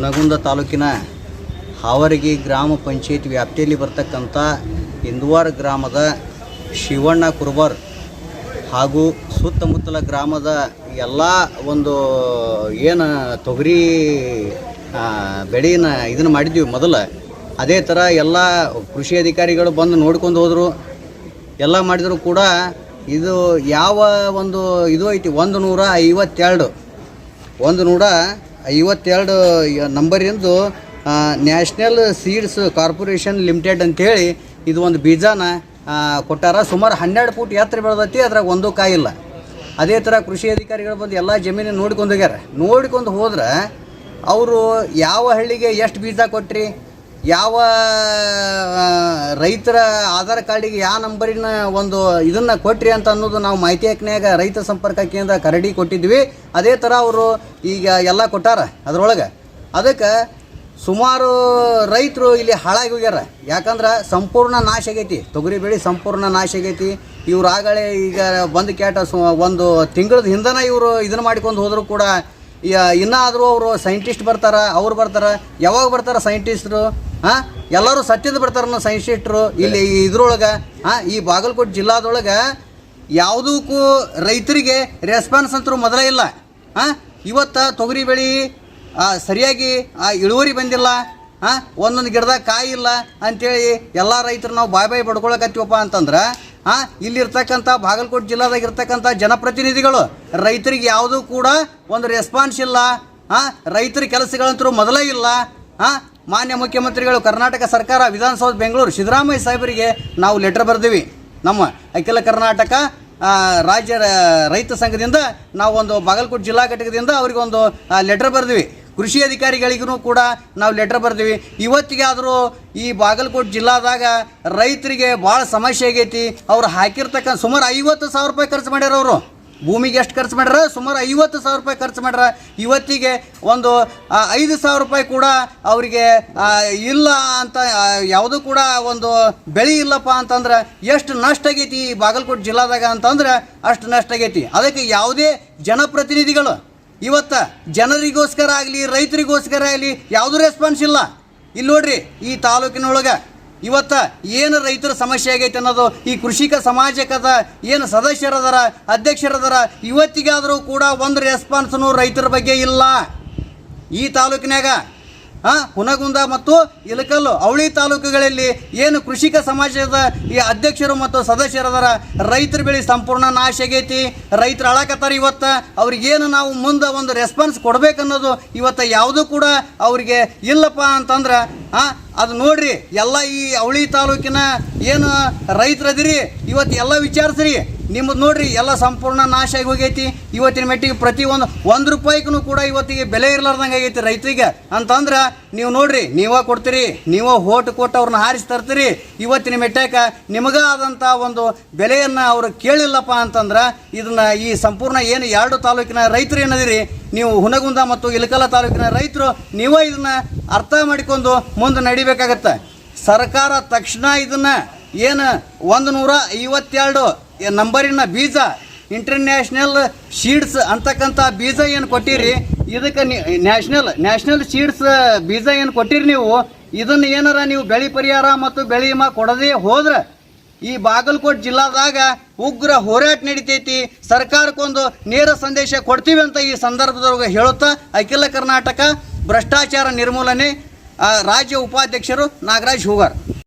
ನಗುಂದ ತಾಲೂಕಿನ ಹಾವರಗಿ ಗ್ರಾಮ ಪಂಚಾಯತ್ ವ್ಯಾಪ್ತಿಯಲ್ಲಿ ಬರ್ತಕ್ಕಂಥ ಇಂದುವಾರ ಗ್ರಾಮದ ಶಿವಣ್ಣ ಕುರ್ಬರ್ ಹಾಗೂ ಸುತ್ತಮುತ್ತಲ ಗ್ರಾಮದ ಎಲ್ಲ ಒಂದು ಏನು ತೊಗರಿ ಬೆಳೆಯನ್ನು ಇದನ್ನು ಮಾಡಿದ್ವಿ ಮೊದಲು. ಅದೇ ಥರ ಎಲ್ಲ ಕೃಷಿ ಅಧಿಕಾರಿಗಳು ಬಂದು ನೋಡ್ಕೊಂಡು ಹೋದರು. ಎಲ್ಲ ಮಾಡಿದರೂ ಕೂಡ ಇದು ಯಾವ ಒಂದು ಇದು ಐತಿ, ಒಂದು ನೂರ ಐವತ್ತೆರಡು. ಒಂದು ನೂರ ಐವತ್ತೆರಡು ನಂಬರಿಂದು ನ್ಯಾಷನಲ್ ಸೀಡ್ಸ್ ಕಾರ್ಪೊರೇಷನ್ ಲಿಮಿಟೆಡ್ ಅಂತೇಳಿ ಇದು ಒಂದು ಬೀಜನ ಕೊಟ್ಟಾರ. ಸುಮಾರು ಹನ್ನೆರಡು ಫೂಟ್ ಎತ್ತರ ಬೆಳೆದೈತಿ, ಅದ್ರಾಗ ಒಂದು ಕಾಯಿಲ್ಲ. ಅದೇ ಥರ ಕೃಷಿ ಅಧಿಕಾರಿಗಳು ಬಂದು ಎಲ್ಲ ಜಮೀನು ನೋಡ್ಕೊಂಡು ಹೋಗ್ಯಾರ. ನೋಡ್ಕೊಂಡು ಹೋದ್ರೆ, ಅವರು ಯಾವ ಹಳ್ಳಿಗೆ ಎಷ್ಟು ಬೀಜ ಕೊಟ್ರಿ? ಯಾವ ರೈತರ ಆಧಾರ್ ಕಾರ್ಡಿಗೆ ಯಾವ ನಂಬರಿನ ಒಂದು ಇದನ್ನು ಕೊಟ್ರಿ ಅಂತ ಅನ್ನೋದು ನಾವು ಮಾಹಿತಿ ಹಾಕಿನಾಗ ರೈತ ಸಂಪರ್ಕ ಕೇಂದ್ರ ಕರಡಿ ಕೊಟ್ಟಿದ್ವಿ. ಅದೇ ಥರ ಅವರು ಈಗ ಎಲ್ಲ ಕೊಟ್ಟಾರ ಅದರೊಳಗೆ. ಅದಕ್ಕೆ ಸುಮಾರು ರೈತರು ಇಲ್ಲಿ ಹಾಳಾಗಿ ಹೋಗ್ಯಾರ. ಯಾಕಂದ್ರೆ ಸಂಪೂರ್ಣ ನಾಶ ಆಗೈತಿ. ತೊಗರಿ ಬೆಳೆ ಸಂಪೂರ್ಣ ನಾಶ ಆಗೈತಿ. ಇವ್ರು ಆಗಲೇ ಈಗ ಬಂದು ಕ್ಯಾಟ ಸು, ಒಂದು ತಿಂಗಳದ ಹಿಂದನ ಇವರು ಇದನ್ನು ಮಾಡ್ಕೊಂಡು ಹೋದರೂ ಕೂಡ ಇನ್ನಾದರೂ ಅವರು ಸೈಂಟಿಸ್ಟ್ ಬರ್ತಾರ, ಅವ್ರು ಬರ್ತಾರ. ಯಾವಾಗ ಬರ್ತಾರ ಸೈಂಟಿಸ್ಟ್ರು ಹಾಂ ಎಲ್ಲರೂ ಸತ್ಯದ ಬರ್ತಾರ ಸೈಂಟಿಸ್ಟ್ರು ಇಲ್ಲಿ ಇದ್ರೊಳಗೆ ಹಾಂ ಈ ಬಾಗಲಕೋಟೆ ಜಿಲ್ಲಾದೊಳಗೆ ಯಾವುದಕ್ಕೂ ರೈತರಿಗೆ ರೆಸ್ಪಾನ್ಸ್ ಅಂತೂ ಮೊದಲೇ ಇಲ್ಲ. ಹಾಂ ಇವತ್ತು ತೊಗರಿ ಬೆಳೆ ಸರಿಯಾಗಿ, ಆ, ಇಳುವರಿ ಬಂದಿಲ್ಲ. ಹಾಂ ಒಂದೊಂದು ಗಿಡದಾಗ ಕಾಯಿ ಇಲ್ಲ ಅಂಥೇಳಿ ಎಲ್ಲ ರೈತರು ನಾವು ಬಾಯ್ ಬಾಯಿ ಬಡ್ಕೊಳಕತ್ತೀವಪ್ಪ ಅಂತಂದ್ರೆ ಹಾಂ ಇಲ್ಲಿರ್ತಕ್ಕಂಥ ಬಾಗಲಕೋಟೆ ಜಿಲ್ಲಾದಾಗ ಇರ್ತಕ್ಕಂಥ ಜನಪ್ರತಿನಿಧಿಗಳು ರೈತರಿಗೆ ಯಾವುದೂ ಕೂಡ ಒಂದು ರೆಸ್ಪಾನ್ಸ್ ಇಲ್ಲ. ಹಾಂ ರೈತರ ಕೆಲಸಗಳಂತರೂ ಮೊದಲೇ ಇಲ್ಲ. ಹಾಂ ಮಾನ್ಯ ಮುಖ್ಯಮಂತ್ರಿಗಳು, ಕರ್ನಾಟಕ ಸರ್ಕಾರ, ವಿಧಾನಸೌಧ, ಬೆಂಗಳೂರು, ಸಿದ್ದರಾಮಯ್ಯ ಸಾಹೇಬರಿಗೆ ನಾವು ಲೆಟರ್ ಬರ್ದೀವಿ. ನಮ್ಮ ಅಖಿಲ ಕರ್ನಾಟಕ ರಾಜ್ಯ ರೈತ ಸಂಘದಿಂದ ನಾವು ಒಂದು ಬಾಗಲಕೋಟೆ ಜಿಲ್ಲಾ ಘಟಕದಿಂದ ಅವರಿಗೊಂದು ಲೆಟರ್ ಬರ್ದೀವಿ. ಕೃಷಿ ಅಧಿಕಾರಿಗಳಿಗೂ ಕೂಡ ನಾವು ಲೆಟರ್ ಬರ್ತೀವಿ ಇವತ್ತಿಗೆ ಆದರೂ ಈ ಬಾಗಲಕೋಟೆ ಜಿಲ್ಲಾದಾಗ ರೈತರಿಗೆ ಭಾಳ ಸಮಸ್ಯೆ ಆಗೈತಿ. ಅವ್ರು ಹಾಕಿರ್ತಕ್ಕಂಥ ಸುಮಾರು ಐವತ್ತು ಸಾವಿರ ರೂಪಾಯಿ ಖರ್ಚು ಮಾಡ್ಯಾರ ಅವರು. ಭೂಮಿಗೆ ಎಷ್ಟು ಖರ್ಚು ಮಾಡ್ಯಾರ ಸುಮಾರು ಐವತ್ತು ಸಾವಿರ ರೂಪಾಯಿ ಖರ್ಚು ಮಾಡ್ಯಾರ ಇವತ್ತಿಗೆ ಒಂದು ಐದು ಸಾವಿರ ರೂಪಾಯಿ ಕೂಡ ಅವರಿಗೆ ಇಲ್ಲ ಅಂತ ಯಾವುದೂ ಕೂಡ ಒಂದು ಬೆಳೆ ಇಲ್ಲಪ್ಪ ಅಂತಂದ್ರೆ ಎಷ್ಟು ನಷ್ಟ ಆಗೈತಿ ಈ ಬಾಗಲಕೋಟೆ ಜಿಲ್ಲಾದಾಗ ಅಂತಂದ್ರೆ ಅಷ್ಟು ನಷ್ಟ ಆಗೈತಿ. ಅದಕ್ಕೆ ಯಾವುದೇ ಜನಪ್ರತಿನಿಧಿಗಳು, ಇವತ್ತು ಜನರಿಗೋಸ್ಕರ ಆಗಲಿ, ರೈತರಿಗೋಸ್ಕರ ಆಗಲಿ ಯಾವುದೂ ರೆಸ್ಪಾನ್ಸ್ ಇಲ್ಲ. ಇಲ್ಲಿ ನೋಡ್ರಿ, ಈ ತಾಲೂಕಿನೊಳಗೆ ಇವತ್ತ ಏನು ರೈತರ ಸಮಸ್ಯೆ ಆಗೈತೆ ಅನ್ನೋದು ಈ ಕೃಷಿಕ ಸಮಾಜಕದ ಏನು ಸದಸ್ಯರದಾರ ಅಧ್ಯಕ್ಷರದಾರ ಇವತ್ತಿಗಾದರೂ ಕೂಡ ಒಂದು ರೆಸ್ಪಾನ್ಸ್ನು ರೈತರ ಬಗ್ಗೆ ಇಲ್ಲ. ಈ ತಾಲೂಕಿನಾಗ ಹುನಗುಂದ ಮತ್ತು ಇಲಕಲ್ಲು. ಅವಳಿ ತಾಲೂಕುಗಳಲ್ಲಿ ಏನು ಕೃಷಿಕ ಸಮಾಜದ ಈ ಅಧ್ಯಕ್ಷರು ಮತ್ತು ಸದಸ್ಯರದಾರ ರೈತರ ಬೆಳೆ ಸಂಪೂರ್ಣ ನಾಶ ಆಗೈತಿ? ರೈತರು ಅಳಕತ್ತಾರ ಇವತ್ತು? ಅವ್ರಿಗೇನು ನಾವು ಮುಂದೆ ಒಂದು ರೆಸ್ಪಾನ್ಸ್ ಕೊಡಬೇಕನ್ನೋದು ಇವತ್ತು ಯಾವುದೂ ಕೂಡ ಅವರಿಗೆ ಇಲ್ಲಪ್ಪ ಅಂತಂದ್ರೆ ಅದು ನೋಡ್ರಿ, ಎಲ್ಲ ಈ ಅವಳಿ ತಾಲೂಕಿನ ಏನು ರೈತರದಿರಿ ಇವತ್ತು ಎಲ್ಲ ವಿಚಾರಿಸ್ರಿ. ನಿಮ್ಮದು ನೋಡ್ರಿ, ಎಲ್ಲ ಸಂಪೂರ್ಣ ನಾಶ ಆಗಿ ಹೋಗೈತಿ. ಇವತ್ತಿನ ಮೆಟ್ಟಿಗೆ ಪ್ರತಿ ಒಂದು ಒಂದು ರೂಪಾಯಿಗೂ ಕೂಡ ಇವತ್ತಿಗೆ ಬೆಲೆ ಇರ್ಲಾರ್ದಂಗೆ ಆಗೈತಿ ರೈತರಿಗೆ. ಅಂತಂದ್ರೆ, ನೀವು ನೋಡ್ರಿ, ನೀವೇ ಕೊಡ್ತೀರಿ, ನೀವೇ ಹೋಟ್ ಕೊಟ್ಟು ಅವ್ರನ್ನ ಹಾರಿಸಿ ತರ್ತೀರಿ. ಇವತ್ತಿನ ಮೆಟ್ಟಾಕ ನಿಮಗೇ ಆದಂಥ ಒಂದು ಬೆಲೆಯನ್ನು ಅವರು ಕೇಳಿಲ್ಲಪ್ಪ ಅಂತಂದ್ರೆ, ಇದನ್ನ ಈ ಸಂಪೂರ್ಣ ಏನು ಎರಡು ತಾಲೂಕಿನ ರೈತರು ಏನದಿರಿ, ನೀವು ಹುನಗುಂದ ಮತ್ತು ಇಲಕಲ ತಾಲೂಕಿನ ರೈತರು, ನೀವೇ ಇದನ್ನು ಅರ್ಥ ಮಾಡಿಕೊಂಡು ಮುಂದೆ ನಡಿಬೇಕಾಗತ್ತೆ. ಸರ್ಕಾರ ತಕ್ಷಣ ಇದನ್ನು ಏನು ಒಂದು ನೂರ ಐವತ್ತೆರಡು ನಂಬರಿನ ಬೀಜ ಇಂಟರ್ನ್ಯಾಷನಲ್ ಶೀಡ್ಸ್ ಅಂತಕ್ಕಂಥ ಬೀಜ ಏನು ಕೊಟ್ಟಿರಿ? ಇದಕ್ಕೆ ನ್ಯಾಷನಲ್ ನ್ಯಾಷನಲ್ ಶೀಡ್ಸ್ ಬೀಜ ಏನು ಕೊಟ್ಟಿರಿ ನೀವು? ಇದನ್ನು ಏನಾರ ನೀವು ಬೆಳೆ ಪರಿಹಾರ ಮತ್ತು ಬೆಳೆ ವಿಮಾ ಕೊಡದೇ ಹೋದ್ರೆ ಈ ಬಾಗಲಕೋಟೆ ಜಿಲ್ಲಾದಾಗ ಉಗ್ರ ಹೋರಾಟ ನಡಿತೈತಿ. ಸರ್ಕಾರಕ್ಕೊಂದು ನೇರ ಸಂದೇಶ ಕೊಡ್ತೀವಿ ಅಂತ ಈ ಸಂದರ್ಭದೊಳಗೆ ಹೇಳುತ್ತಾ ಅಖಿಲ ಕರ್ನಾಟಕ ಭ್ರಷ್ಟಾಚಾರ ನಿರ್ಮೂಲನೆ ರಾಜ್ಯ ಉಪಾಧ್ಯಕ್ಷರು ನಾಗರಾಜ್ ಹೂಗಾರ್.